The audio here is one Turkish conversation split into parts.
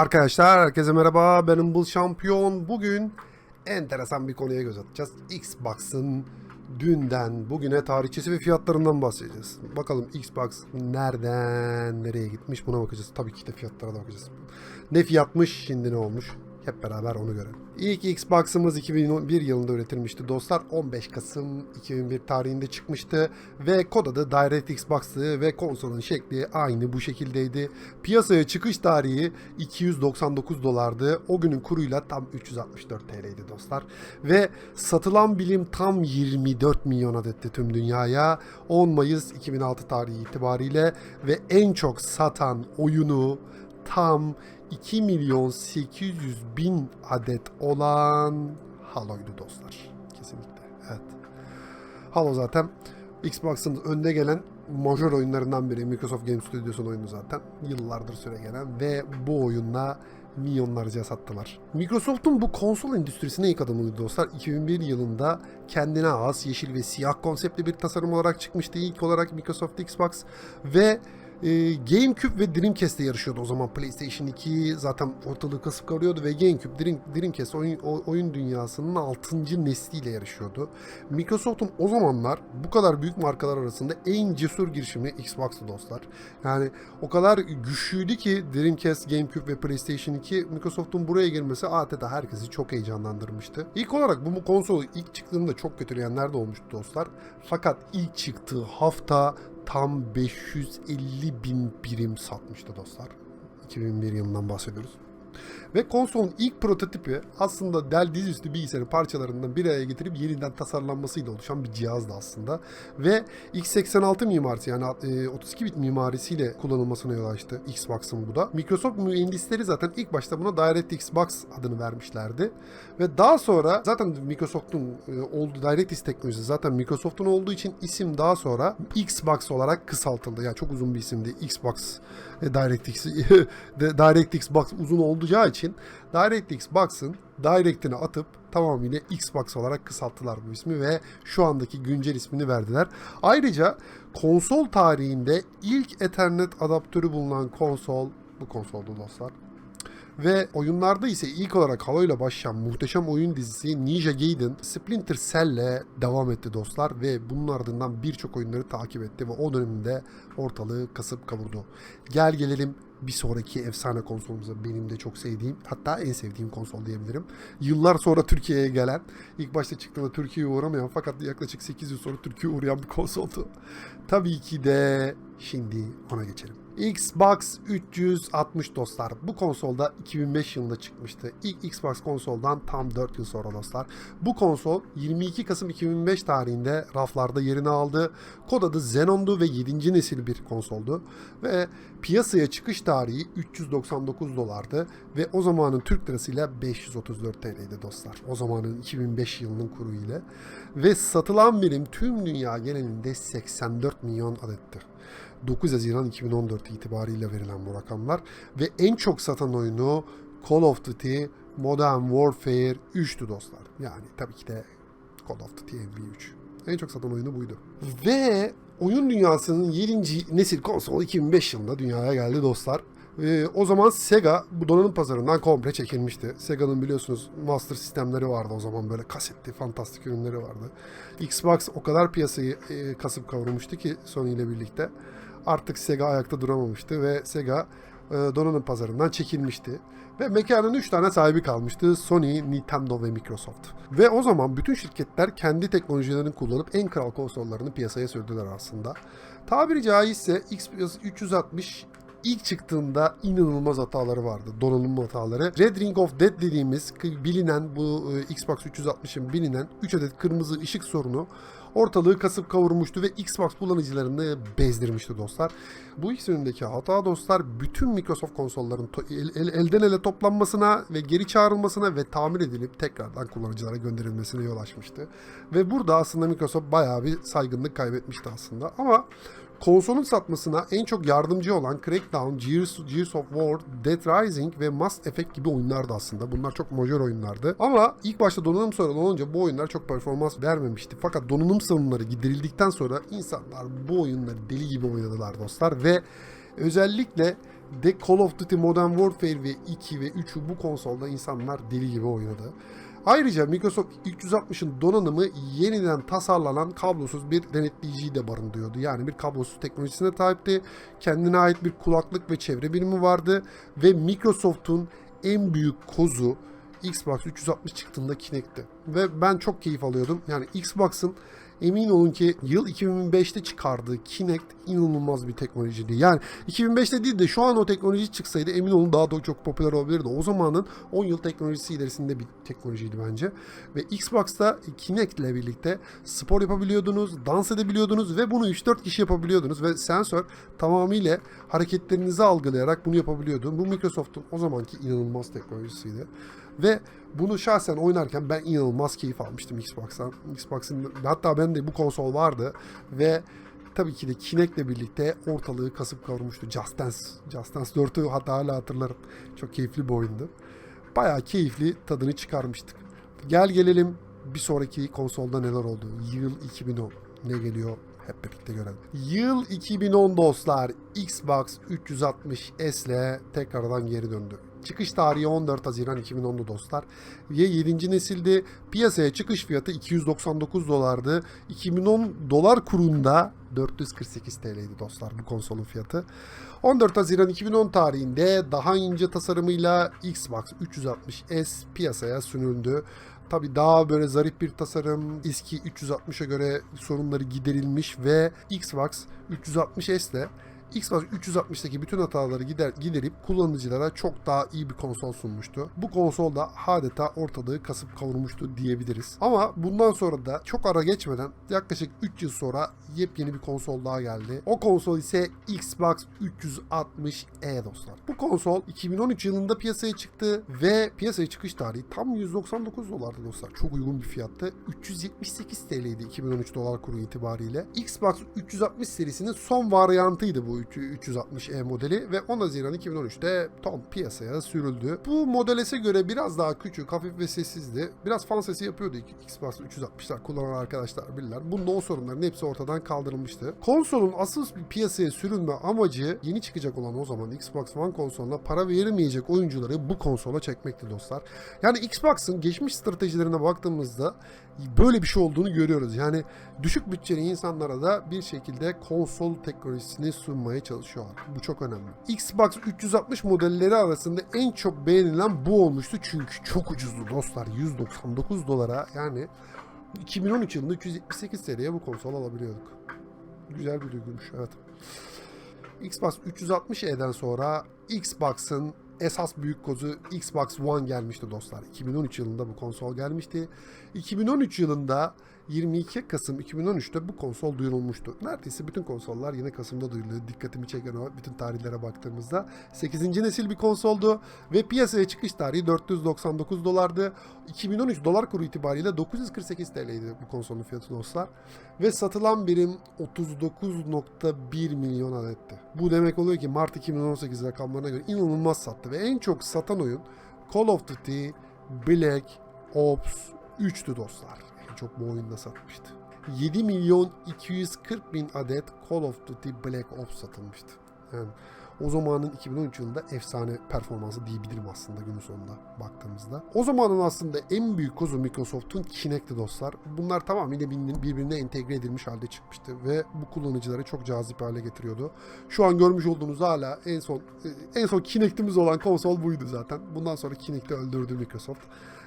Arkadaşlar herkese merhaba ben Umbul Şampiyon. Bugün enteresan bir konuya göz atacağız. Xbox'ın dünden bugüne tarihçesi ve fiyatlarından bahsedeceğiz. Bakalım Xbox nereden nereye gitmiş buna bakacağız. Tabii ki de fiyatlara da bakacağız. Ne fiyatmış şimdi ne olmuş hep beraber onu görelim. İlk Xbox'ımız 2001 yılında üretilmişti dostlar. 15 Kasım 2001 tarihinde çıkmıştı ve kod adı DirectX Box'tı ve konsolun şekli aynı bu şekildeydi. Piyasaya çıkış tarihi 299 dolardı. O günün kuruyla tam 364 TL'ydi dostlar. Ve satılan bilim tam 24 milyon adetti tüm dünyaya. 10 Mayıs 2006 tarihi itibariyle ve en çok satan oyunu tam 2 milyon 800 bin adet olan Halo'ydu dostlar. Kesinlikle. Evet. Halo zaten Xbox'ın önde gelen majör oyunlarından biri. Microsoft Game Studios'un oyunu zaten. Yıllardır süre gelen ve bu oyunla milyonlarca sattılar. Microsoft'un bu konsol endüstrisine ilk adımıydı dostlar. 2001 yılında kendine has yeşil ve siyah konseptli bir tasarım olarak çıkmıştı. İlk olarak Microsoft Xbox ve e, GameCube ve Dreamcast'te yarışıyordu o zaman PlayStation 2 zaten ortalığı kasıp kavuruyordu ve GameCube Dream, Dreamcast oyun, oyun dünyasının 6. nesliyle yarışıyordu. Microsoft'un o zamanlar bu kadar büyük markalar arasında en cesur girişimi Xbox'tı dostlar. Yani o kadar güçlüydü ki Dreamcast, GameCube ve PlayStation 2 Microsoft'un buraya girmesi adeta herkesi çok heyecanlandırmıştı. İlk olarak bu, bu konsol ilk çıktığında çok kötüleyenler de olmuştu dostlar. Fakat ilk çıktığı hafta tam 550 bin birim satmıştı dostlar. 2001 yılından bahsediyoruz. Ve konsolun ilk prototipi aslında Dell dizüstü bilgisayarı parçalarından bir araya getirip yeniden tasarlanmasıyla oluşan bir cihazdı aslında. Ve x86 mimarisi yani e, 32 bit mimarisiyle kullanılmasına yol açtı Xbox'ın bu da. Microsoft mühendisleri zaten ilk başta buna DirectX Box adını vermişlerdi. Ve daha sonra zaten Microsoft'un e, olduğu DirectX teknolojisi zaten Microsoft'un olduğu için isim daha sonra Xbox olarak kısaltıldı. Yani çok uzun bir isimdi. Xbox e, DirectX DirectX Box uzun olacağı için DirectX Box'ın Direct'ini atıp tamamıyla Xbox olarak kısalttılar bu ismi ve şu andaki güncel ismini verdiler. Ayrıca konsol tarihinde ilk Ethernet adaptörü bulunan konsol bu konsoldu dostlar. Ve oyunlarda ise ilk olarak Halo ile başlayan muhteşem oyun dizisi Ninja Gaiden Splinter Cell'le devam etti dostlar ve bunun ardından birçok oyunları takip etti ve o döneminde ortalığı kasıp kavurdu. Gel gelelim bir sonraki efsane konsolumuza benim de çok sevdiğim hatta en sevdiğim konsol diyebilirim. Yıllar sonra Türkiye'ye gelen ilk başta çıktığında Türkiye'ye uğramayan fakat yaklaşık 8 yıl sonra Türkiye'ye uğrayan bir konsoldu. Tabii ki de şimdi ona geçelim. Xbox 360 dostlar. Bu konsolda 2005 yılında çıkmıştı. İlk Xbox konsoldan tam 4 yıl sonra dostlar. Bu konsol 22 Kasım 2005 tarihinde raflarda yerini aldı. Kod adı Xenon'du ve 7. nesil bir konsoldu. Ve piyasaya çıkış tarihi 399 dolardı. Ve o zamanın Türk lirasıyla 534 TL'ydi dostlar. O zamanın 2005 yılının kuru ile. Ve satılan birim tüm dünya genelinde 84 milyon adetti. 9 Haziran 2014 itibariyle verilen bu rakamlar ve en çok satan oyunu Call of Duty Modern Warfare 3'tü dostlar. Yani tabii ki de Call of Duty MV3. En çok satan oyunu buydu. Ve oyun dünyasının 7. nesil konsol 2005 yılında dünyaya geldi dostlar. Ee, o zaman Sega bu donanım pazarından komple çekilmişti. Sega'nın biliyorsunuz master sistemleri vardı o zaman böyle kasetli fantastik ürünleri vardı. Xbox o kadar piyasayı e, kasıp kavurmuştu ki Sony ile birlikte artık Sega ayakta duramamıştı ve Sega e, donanım pazarından çekilmişti. Ve mekanın 3 tane sahibi kalmıştı. Sony, Nintendo ve Microsoft. Ve o zaman bütün şirketler kendi teknolojilerini kullanıp en kral konsollarını piyasaya sürdüler aslında. Tabiri caizse Xbox 360 ilk çıktığında inanılmaz hataları vardı. Donanım hataları. Red Ring of Death dediğimiz bilinen bu e, Xbox 360'ın bilinen 3 adet kırmızı ışık sorunu ortalığı kasıp kavurmuştu ve Xbox kullanıcılarını bezdirmişti dostlar. Bu ikisi önündeki hata dostlar bütün Microsoft konsolların el- el- elden ele toplanmasına ve geri çağrılmasına ve tamir edilip tekrardan kullanıcılara gönderilmesine yol açmıştı. Ve burada aslında Microsoft bayağı bir saygınlık kaybetmişti aslında. Ama konsolun satmasına en çok yardımcı olan Crackdown, Gears, Gears of War, Dead Rising ve Mass Effect gibi oyunlardı aslında. Bunlar çok majör oyunlardı. Ama ilk başta donanım sorunu olunca bu oyunlar çok performans vermemişti. Fakat donanım sorunları giderildikten sonra insanlar bu oyunları deli gibi oynadılar dostlar ve Özellikle de Call of Duty Modern Warfare ve 2 ve 3'ü bu konsolda insanlar deli gibi oynadı. Ayrıca Microsoft 360'ın donanımı yeniden tasarlanan kablosuz bir denetleyiciyi de barındırıyordu. Yani bir kablosuz teknolojisine sahipti. Kendine ait bir kulaklık ve çevre birimi vardı. Ve Microsoft'un en büyük kozu Xbox 360 çıktığında Kinect'ti. Ve ben çok keyif alıyordum. Yani Xbox'ın emin olun ki yıl 2005'te çıkardığı Kinect inanılmaz bir teknolojiydi. Yani 2005'te değil de şu an o teknoloji çıksaydı emin olun daha da çok popüler olabilirdi. O zamanın 10 yıl teknolojisi ilerisinde bir teknolojiydi bence. Ve Xbox'ta Kinect ile birlikte spor yapabiliyordunuz, dans edebiliyordunuz ve bunu 3-4 kişi yapabiliyordunuz ve sensör tamamıyla hareketlerinizi algılayarak bunu yapabiliyordu. Bu Microsoft'un o zamanki inanılmaz teknolojisiydi. Ve bunu şahsen oynarken ben inanılmaz keyif almıştım Xbox'tan. Xbox'ın hatta bende bu konsol vardı ve tabii ki de Kinect'le birlikte ortalığı kasıp kavurmuştu. Just Dance, Just Dance 4'ü hatta hala hatırlarım. Çok keyifli bir oyundu. Bayağı keyifli tadını çıkarmıştık. Gel gelelim bir sonraki konsolda neler oldu. Yıl 2010 ne geliyor hep birlikte görelim. Yıl 2010 dostlar Xbox 360 S ile tekrardan geri döndü. Çıkış tarihi 14 Haziran 2010'du dostlar. Ve 7. nesildi. Piyasaya çıkış fiyatı 299 dolardı. 2010 dolar kurunda 448 TL'ydi dostlar bu konsolun fiyatı. 14 Haziran 2010 tarihinde daha ince tasarımıyla Xbox 360S piyasaya sürüldü. Tabi daha böyle zarif bir tasarım, eski 360'a göre sorunları giderilmiş ve Xbox 360S ile Xbox 360'daki bütün hataları gider, giderip kullanıcılara çok daha iyi bir konsol sunmuştu. Bu konsol da adeta ortalığı kasıp kavurmuştu diyebiliriz. Ama bundan sonra da çok ara geçmeden yaklaşık 3 yıl sonra yepyeni bir konsol daha geldi. O konsol ise Xbox 360e dostlar. Bu konsol 2013 yılında piyasaya çıktı ve piyasaya çıkış tarihi tam 199 dolardı dostlar. Çok uygun bir fiyattı. 378 TL'ydi 2013 dolar kuru itibariyle. Xbox 360 serisinin son varyantıydı bu 360e modeli ve 10 Haziran 2013'te tam piyasaya sürüldü. Bu Model S'e göre biraz daha küçük, hafif ve sessizdi. Biraz fan sesi yapıyordu Xbox 360'lar kullanan arkadaşlar bilirler. Bunda o sorunların hepsi ortadan kaldırılmıştı. Konsolun asıl piyasaya sürülme amacı yeni çıkacak olan o zaman Xbox One konsoluna para verilmeyecek oyuncuları bu konsola çekmekti dostlar. Yani Xbox'ın geçmiş stratejilerine baktığımızda böyle bir şey olduğunu görüyoruz. Yani düşük bütçeli insanlara da bir şekilde konsol teknolojisini sunmaya çalışıyorlar. Bu çok önemli. Xbox 360 modelleri arasında en çok beğenilen bu olmuştu çünkü çok ucuzdu dostlar. 199 dolara yani 2013 yılında 278 TL'ye bu konsol alabiliyorduk. Güzel bir duyguymuş evet. Xbox 360e'den sonra Xbox'ın esas büyük kozu Xbox One gelmişti dostlar. 2013 yılında bu konsol gelmişti. 2013 yılında 22 Kasım 2013'te bu konsol duyurulmuştu. Neredeyse bütün konsollar yine Kasım'da duyuruluyor. Dikkatimi çeken o bütün tarihlere baktığımızda. 8. nesil bir konsoldu ve piyasaya çıkış tarihi 499 dolardı. 2013 dolar kuru itibariyle 948 TL'ydi bu konsolun fiyatı dostlar. Ve satılan birim 39.1 milyon adetti. Bu demek oluyor ki Mart 2018 rakamlarına göre inanılmaz sattı ve en çok satan oyun Call of Duty Black Ops 3'tü dostlar. Çok bu oyunda satmıştı. 7 milyon 240 bin adet Call of Duty Black Ops satılmıştı. Yani o zamanın 2013 yılında efsane performansı diyebilirim aslında günün sonunda baktığımızda. O zamanın aslında en büyük kozu Microsoft'un Kinect'ti dostlar. Bunlar tamamıyla birbirine entegre edilmiş halde çıkmıştı ve bu kullanıcıları çok cazip hale getiriyordu. Şu an görmüş olduğunuz hala en son en son Kinect'imiz olan konsol buydu zaten. Bundan sonra Kinect'i öldürdü Microsoft.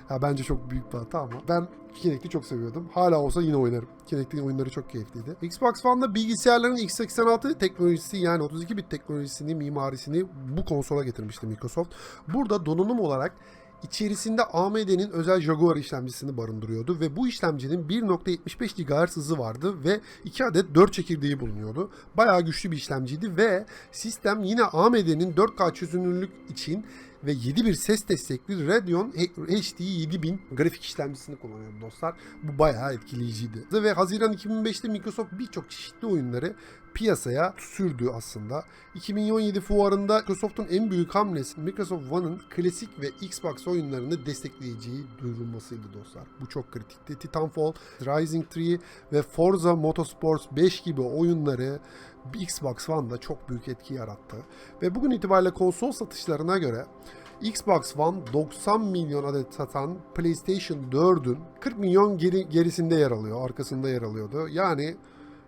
Ya bence çok büyük bir hata ama ben Kinect'i çok seviyordum. Hala olsa yine oynarım. Kinect'in oyunları çok keyifliydi. Xbox One'da bilgisayarların x86 teknolojisi yani 32 bit teknolojisini, mimarisini bu konsola getirmişti Microsoft. Burada donanım olarak içerisinde AMD'nin özel Jaguar işlemcisini barındırıyordu ve bu işlemcinin 1.75 GHz hızı vardı ve 2 adet 4 çekirdeği bulunuyordu. Bayağı güçlü bir işlemciydi ve sistem yine AMD'nin 4K çözünürlük için ve 7.1 ses destekli Radeon HD 7000 grafik işlemcisini kullanıyordu dostlar. Bu bayağı etkileyiciydi. Ve Haziran 2005'te Microsoft birçok çeşitli oyunları piyasaya sürdü aslında. 2017 fuarında Microsoft'un en büyük hamlesi Microsoft One'ın klasik ve Xbox oyunlarını destekleyeceği duyurulmasıydı dostlar. Bu çok kritikti. Titanfall, Rising 3 ve Forza Motorsports 5 gibi oyunları Xbox One'da çok büyük etki yarattı. Ve bugün itibariyle konsol satışlarına göre Xbox One 90 milyon adet satan PlayStation 4'ün 40 milyon geri, gerisinde yer alıyor, arkasında yer alıyordu. Yani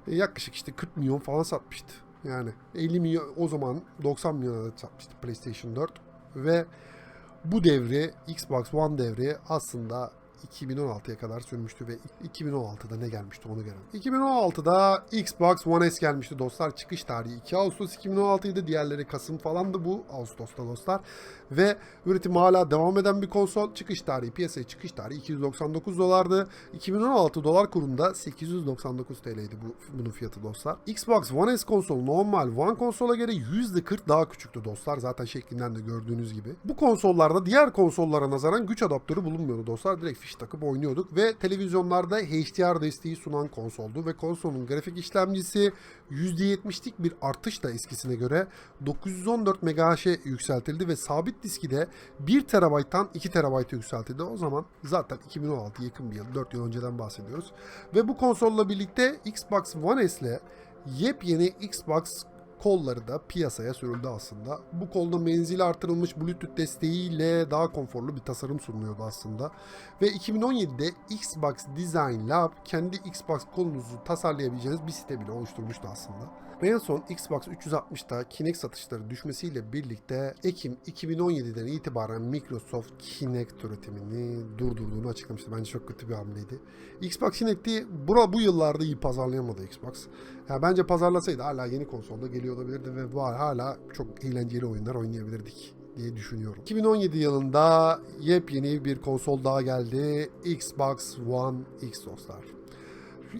e, yaklaşık işte 40 milyon falan satmıştı. Yani 50 milyon o zaman 90 milyon adet satmıştı PlayStation 4 ve bu devri Xbox One devri aslında 2016'ya kadar sürmüştü ve 2016'da ne gelmişti onu görelim. 2016'da Xbox One S gelmişti dostlar. Çıkış tarihi 2 Ağustos 2016 idi. Diğerleri Kasım falandı bu Ağustos'ta dostlar. Ve üretim hala devam eden bir konsol. Çıkış tarihi, piyasaya çıkış tarihi 299 dolardı. 2016 dolar kurunda 899 TL'ydi bu bunun fiyatı dostlar. Xbox One S konsolu normal One konsola göre %40 daha küçüktü dostlar. Zaten şeklinden de gördüğünüz gibi. Bu konsollarda diğer konsollara nazaran güç adaptörü bulunmuyordu dostlar. Direkt fiş takıp oynuyorduk ve televizyonlarda HDR desteği sunan konsoldu ve konsolun grafik işlemcisi %70'lik bir artışla eskisine göre 914 MHz'e yükseltildi ve sabit diski de 1 TB'tan 2 TB'a yükseltildi. O zaman zaten 2016 yakın bir yıl, 4 yıl önceden bahsediyoruz. Ve bu konsolla birlikte Xbox One S ile yepyeni Xbox kolları da piyasaya sürüldü aslında. Bu kolda menzili artırılmış Bluetooth desteğiyle daha konforlu bir tasarım sunuyordu aslında. Ve 2017'de Xbox Design Lab kendi Xbox kolunuzu tasarlayabileceğiniz bir site bile oluşturmuştu aslında. Ve en son Xbox 360'da Kinect satışları düşmesiyle birlikte Ekim 2017'den itibaren Microsoft Kinect üretimini durdurduğunu açıklamıştı. Bence çok kötü bir hamleydi. Xbox Kinect'i bura bu yıllarda iyi pazarlayamadı Xbox. Yani bence pazarlasaydı hala yeni konsolda geliyor olabilirdi ve var hala çok eğlenceli oyunlar oynayabilirdik diye düşünüyorum. 2017 yılında yepyeni bir konsol daha geldi. Xbox One X dostlar.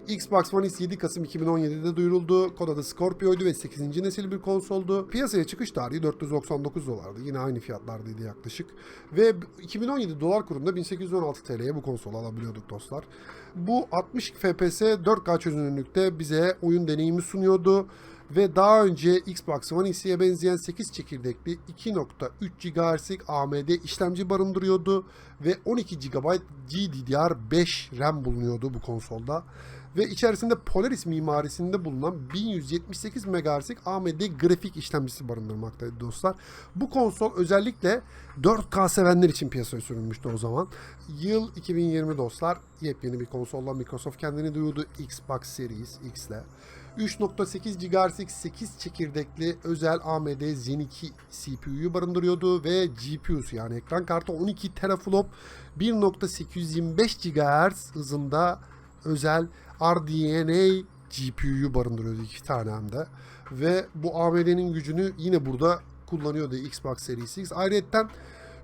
Xbox One X 7 Kasım 2017'de duyuruldu. Kod adı Scorpio'ydu ve 8. nesil bir konsoldu. Piyasaya çıkış tarihi 499 dolardı. Yine aynı fiyatlardaydı yaklaşık. Ve 2017 dolar kurunda 1816 TL'ye bu konsolu alabiliyorduk dostlar. Bu 60 FPS 4K çözünürlükte bize oyun deneyimi sunuyordu ve daha önce Xbox One X'e benzeyen 8 çekirdekli 2.3 GHz'lik AMD işlemci barındırıyordu ve 12 GB GDDR5 RAM bulunuyordu bu konsolda. Ve içerisinde Polaris mimarisinde bulunan 1178 MHz'lik AMD grafik işlemcisi barındırmaktaydı dostlar. Bu konsol özellikle 4K sevenler için piyasaya sürülmüştü o zaman. Yıl 2020 dostlar. Yepyeni bir konsolla Microsoft kendini duyurdu Xbox Series X ile. 3.8 GHz'lik 8 çekirdekli özel AMD Zen 2 CPU'yu barındırıyordu ve GPU'su yani ekran kartı 12 teraflop 1.825 GHz hızında özel RDNA GPU'yu barındırıyordu iki tane hem de. Ve bu AMD'nin gücünü yine burada kullanıyordu Xbox Series X. Ayrıca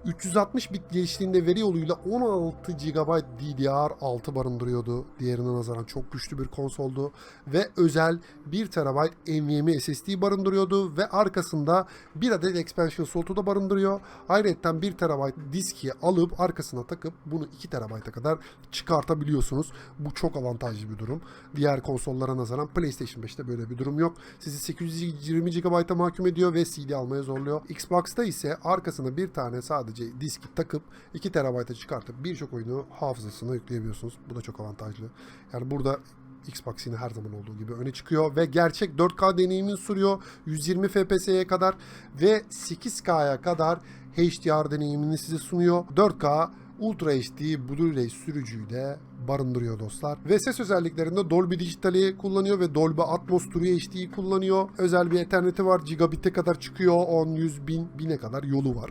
360 bit geliştiğinde veri yoluyla 16 GB DDR6 barındırıyordu. Diğerine nazaran çok güçlü bir konsoldu. Ve özel 1 TB NVMe SSD barındırıyordu. Ve arkasında bir adet expansion slotu da barındırıyor. Ayrıca 1 TB diski alıp arkasına takıp bunu 2 TB'a kadar çıkartabiliyorsunuz. Bu çok avantajlı bir durum. Diğer konsollara nazaran PlayStation 5'te böyle bir durum yok. Sizi 820 GB'a mahkum ediyor ve CD almaya zorluyor. Xbox'ta ise arkasına bir tane sadece sadece diski takıp 2 TB'a çıkartıp birçok oyunu hafızasına yükleyebiliyorsunuz. Bu da çok avantajlı. Yani burada Xbox yine her zaman olduğu gibi öne çıkıyor ve gerçek 4K deneyimini sürüyor. 120 FPS'ye kadar ve 8K'ya kadar HDR deneyimini size sunuyor. 4K Ultra HD Blu-ray sürücüyü de barındırıyor dostlar. Ve ses özelliklerinde Dolby Digital'i kullanıyor ve Dolby Atmos True HD'yi kullanıyor. Özel bir Ethernet'i var. Gigabit'e kadar çıkıyor. 10, 100, 1000, 1000'e kadar yolu var.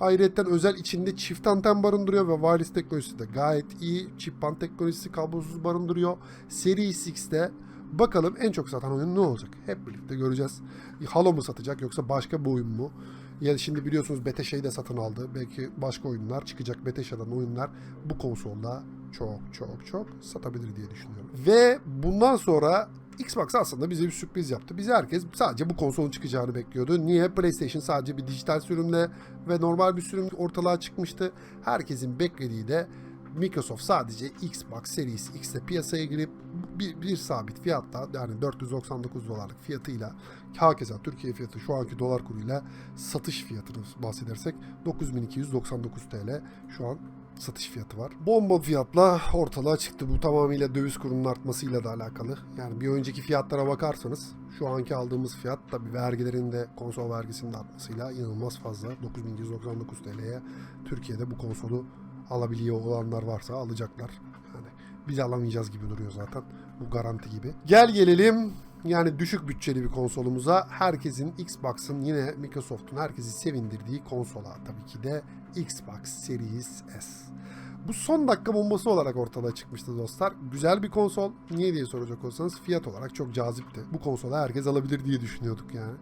Ayrıca özel içinde çift anten barındırıyor ve wireless teknolojisi de gayet iyi. Çift band teknolojisi kablosuz barındırıyor. Series X'te bakalım en çok satan oyun ne olacak? Hep birlikte göreceğiz. Halo mu satacak yoksa başka bir oyun mu? Ya şimdi biliyorsunuz Bethesda'yı da satın aldı. Belki başka oyunlar çıkacak Bethesda'dan oyunlar bu konsolda çok çok çok satabilir diye düşünüyorum. Ve bundan sonra Xbox aslında bize bir sürpriz yaptı. Bize herkes sadece bu konsolun çıkacağını bekliyordu. Niye? PlayStation sadece bir dijital sürümle ve normal bir sürüm ortalığa çıkmıştı. Herkesin beklediği de Microsoft sadece Xbox Series X'te piyasaya girip bir, bir sabit fiyatta yani 499 dolarlık fiyatıyla hakeza Türkiye fiyatı şu anki dolar kuruyla satış fiyatını bahsedersek 9299 TL şu an satış fiyatı var. Bomba fiyatla ortalığa çıktı. Bu tamamıyla döviz kurunun artmasıyla da alakalı. Yani bir önceki fiyatlara bakarsanız şu anki aldığımız fiyat tabii vergilerin de konsol vergisinin de artmasıyla inanılmaz fazla. 9199 TL'ye Türkiye'de bu konsolu alabiliyor olanlar varsa alacaklar. Yani biz alamayacağız gibi duruyor zaten. Bu garanti gibi. Gel gelelim yani düşük bütçeli bir konsolumuza. Herkesin Xbox'ın yine Microsoft'un herkesi sevindirdiği konsola tabii ki de Xbox Series S. Bu son dakika bombası olarak ortalığa çıkmıştı dostlar. Güzel bir konsol. Niye diye soracak olsanız fiyat olarak çok cazipti. Bu konsolu herkes alabilir diye düşünüyorduk yani.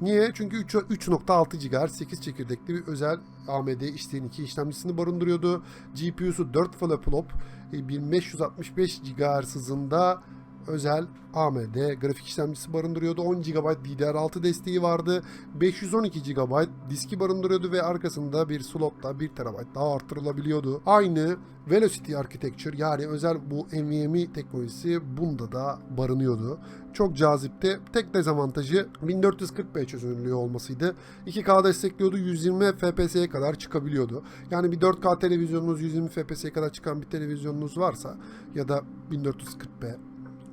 Niye? Çünkü 3 3.6 GHz 8 çekirdekli bir özel AMD işleyen 2 işlemcisini barındırıyordu. GPU'su 4 flop e, 1565 GHz hızında özel AMD grafik işlemcisi barındırıyordu. 10 GB DDR6 desteği vardı. 512 GB diski barındırıyordu ve arkasında bir slotta 1 TB daha arttırılabiliyordu. Aynı Velocity Architecture yani özel bu NVMe teknolojisi bunda da barınıyordu. Çok cazipti. Tek dezavantajı 1440p çözünürlüğü olmasıydı. 2K destekliyordu. 120 FPS'ye kadar çıkabiliyordu. Yani bir 4K televizyonunuz 120 FPS'ye kadar çıkan bir televizyonunuz varsa ya da 1440p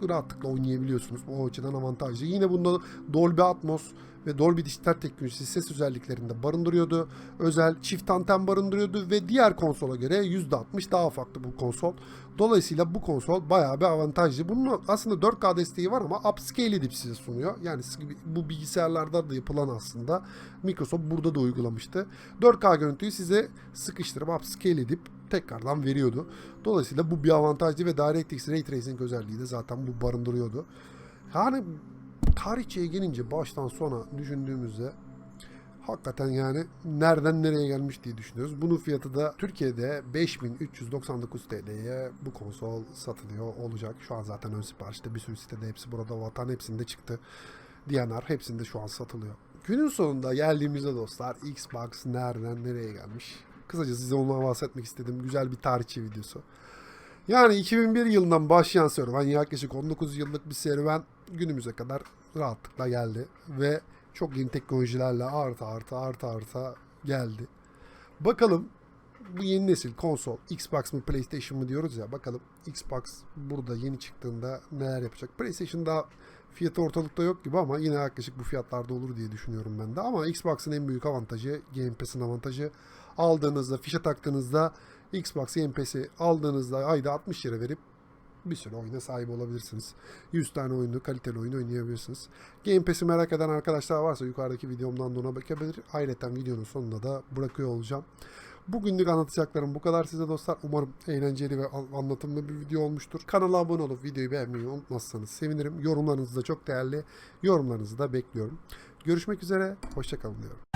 rahatlıkla oynayabiliyorsunuz. O açıdan avantajlı. Yine bunda Dolby Atmos ve Dolby Dijital teknolojisi ses özelliklerinde barındırıyordu. Özel çift anten barındırıyordu ve diğer konsola göre %60 daha farklı bu konsol. Dolayısıyla bu konsol bayağı bir avantajlı. Bunun aslında 4K desteği var ama upscale edip size sunuyor. Yani bu bilgisayarlarda da yapılan aslında Microsoft burada da uygulamıştı. 4K görüntüyü size sıkıştırıp upscale edip tekrardan veriyordu. Dolayısıyla bu bir avantajdı ve DirectX Ray Tracing özelliği de zaten bu barındırıyordu. Yani tarihçiye gelince baştan sona düşündüğümüzde hakikaten yani nereden nereye gelmiş diye düşünüyoruz. Bunun fiyatı da Türkiye'de 5399 TL'ye bu konsol satılıyor olacak. Şu an zaten ön siparişte bir sürü sitede hepsi burada vatan hepsinde çıktı. DNR hepsinde şu an satılıyor. Günün sonunda geldiğimizde dostlar Xbox nereden nereye gelmiş? Kısaca size ondan bahsetmek istedim. Güzel bir tarihçi videosu. Yani 2001 yılından başlayan serüven yaklaşık 19 yıllık bir serüven günümüze kadar rahatlıkla geldi. Ve çok yeni teknolojilerle artı artı artı artı geldi. Bakalım bu yeni nesil konsol Xbox mı PlayStation mı diyoruz ya bakalım Xbox burada yeni çıktığında neler yapacak. PlayStation daha fiyatı ortalıkta yok gibi ama yine yaklaşık bu fiyatlarda olur diye düşünüyorum ben de. Ama Xbox'ın en büyük avantajı Game Pass'in avantajı. Aldığınızda fişe taktığınızda Xbox Game Pass'i aldığınızda ayda 60 lira verip bir sürü oyuna sahip olabilirsiniz. 100 tane oyunu, kaliteli oyunu oynayabilirsiniz. Game Pass'i merak eden arkadaşlar varsa yukarıdaki videomdan da ona bakabilir. Ayrıca videonun sonunda da bırakıyor olacağım. Bugünlük anlatacaklarım bu kadar size dostlar. Umarım eğlenceli ve anlatımlı bir video olmuştur. Kanala abone olup videoyu beğenmeyi unutmazsanız sevinirim. Yorumlarınız da çok değerli. Yorumlarınızı da bekliyorum. Görüşmek üzere. Hoşçakalın diyorum.